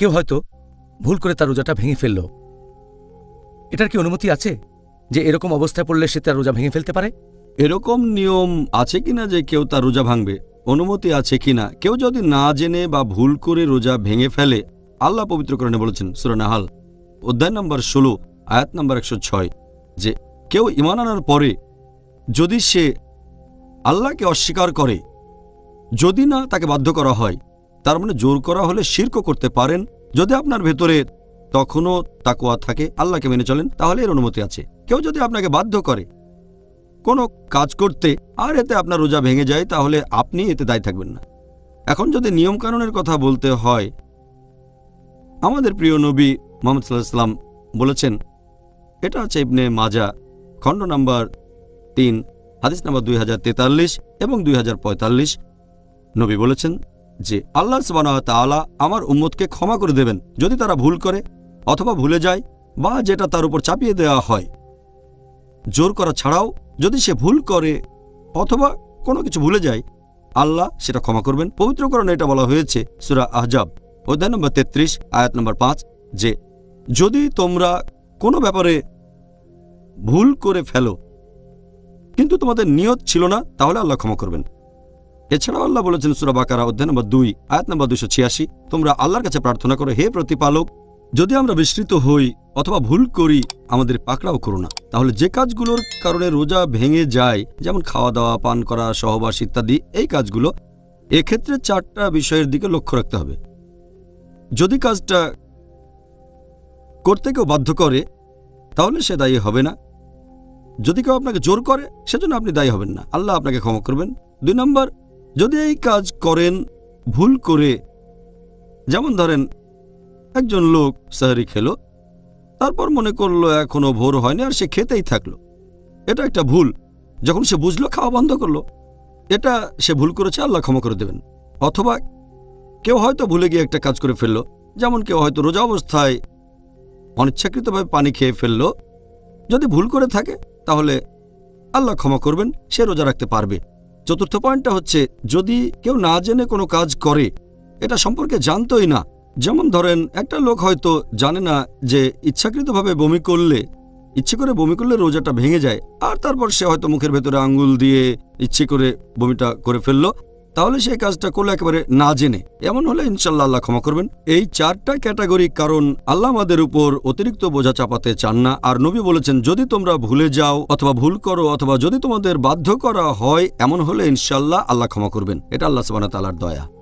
কেউ হয়তো ভুল করে তার রোজাটা ভেঙে ফেলল। এটার কি অনুমতি আছে যে এরকম অবস্থায় পড়লে সে তার রোজা ভেঙে ফেলতে পারে? এরকম নিয়ম আছে কিনা যে কেউ তার রোজা ভাঙবে? অনুমতি আছে কিনা? কেউ যদি না জেনে বা ভুল করে রোজা ভেঙে ফেলে, আল্লাহ পবিত্রকরণে বলেছেন সুরানাহাল অধ্যায় নম্বর ষোলো, আয়াত নম্বর একশো ছয়, যে কেউ ইমান আনার পরে যদি সে আল্লাহকে অস্বীকার করে, যদি না তাকে বাধ্য করা হয় তার মানে জোর করা হলে শির্ক করতে পারেন। যদি আপনার ভেতরে তখনও তাকুয়া থাকে, আল্লাহকে মেনে চলেন, তাহলে এর অনুমতি আছে। কেউ যদি আপনাকে বাধ্য করে কোনো কাজ করতে আর এতে আপনার রোজা ভেঙে যায়, তাহলে আপনি এতে দায়ী থাকবেন না। এখন যদি নিয়মকানুনের কথা বলতে হয়, আমাদের প্রিয় নবী মোহাম্মদ সাল্লাহ সাল্লাম বলেছেন, এটা আছে ইবনে মাজা, খণ্ড নাম্বার তিন, হাদিস নাম্বার দুই হাজার তেতাল্লিশ এবং দুই হাজার পঁয়তাল্লিশ। নবী বলেছেন যে আল্লাহ তাআলা আমার উম্মতকে ক্ষমা করে দেবেন যদি তারা ভুল করে অথবা ভুলে যায় বা যেটা তার উপর চাপিয়ে দেওয়া হয়। জোর করা ছাড়াও যদি সে ভুল করে অথবা কোনো কিছু ভুলে যায়, আল্লাহ সেটা ক্ষমা করবেন। পবিত্রকরণে এটা বলা হয়েছে সুরা আহজাব, অধ্যায় নম্বর তেত্রিশ, আয়াত নম্বর পাঁচ, যে যদি তোমরা কোনো ব্যাপারে ভুল করে ফেলো, কিন্তু তোমাদের নিয়ত ছিল না, তাহলে আল্লাহ ক্ষমা করবেন। এছাড়াও আল্লাহ বলেছেন সুরা বাকারা অধ্যায় নম্বর দুই, আয়াত নম্বর দুশো ছিয়াশি, তোমরা আল্লাহর কাছে প্রার্থনা করো, হে প্রতিপালক, যদি আমরা বিস্মৃত হই অথবা ভুল করি, আমাদের পাকড়াও করো না। তাহলে যে কাজগুলোর কারণে রোজা ভেঙে যায়, যেমন খাওয়া দাওয়া পান করা, সহবাস ইত্যাদি, এই কাজগুলো এক্ষেত্রে চারটা বিষয়ের দিকে লক্ষ্য রাখতে হবে। যদি কাজটা করতে কেউ বাধ্য করে, তাহলে সে দায়ী হবে না। যদি কেউ আপনাকে জোর করে, সেজন্য আপনি দায়ী হবেন না। আল্লাহ আপনাকে ক্ষমা করবেন। দুই নম্বর যদি এই কাজ করেন, ভুল করে, যেমন ধরেন, একজন লোক সাহারি খেলো, তারপর মনে করল এখনও ভোর হয়নি আর সে খেতেই থাকল। এটা একটা ভুল। যখন সে বুঝলো, খাওয়া বন্ধ করল। এটা সে ভুল করেছে, আল্লাহ ক্ষমা করে দেবেন। অথবা কেউ হয়তো ভুলে গিয়ে একটা কাজ করে ফেলল, যেমন কেউ হয়তো রোজা অবস্থায় অনিচ্ছাকৃতভাবে পানি খেয়ে ফেলল। যদি ভুল করে থাকে, তাহলে আল্লাহ ক্ষমা করবেন, সে রোজা রাখতে পারবে। চতুর্থ পয়েন্টটা হচ্ছে, যদি কেউ না জেনে কোনো কাজ করে, এটা সম্পর্কে জানতই না। যেমন ধরেন, একটা লোক হয়তো জানে না যে ইচ্ছাকৃতভাবে বমি করলে, ইচ্ছে করে বমি করলে রোজাটা ভেঙে যায়, আর তারপর সে হয়তো মুখের ভেতরে আঙ্গুল দিয়ে ইচ্ছে করে বমিটা করে ফেলল তাহলে সেই কাজটা করলে একেবারে না জেনে। এমন হলে ইনশাল্লাহ আল্লাহ ক্ষমা করবেন। এই চারটা ক্যাটাগরি কারণ আল্লাহ আমাদের উপর অতিরিক্ত বোঝা চাপাতে চান না। আর নবী বলেছেন, যদি তোমরা ভুলে যাও অথবা ভুল করো অথবা যদি তোমাদের বাধ্য করা হয়, এমন হলে ইনশাল্লাহ আল্লাহ ক্ষমা করবেন। এটা আল্লাহ সুবাহ তালার দয়া।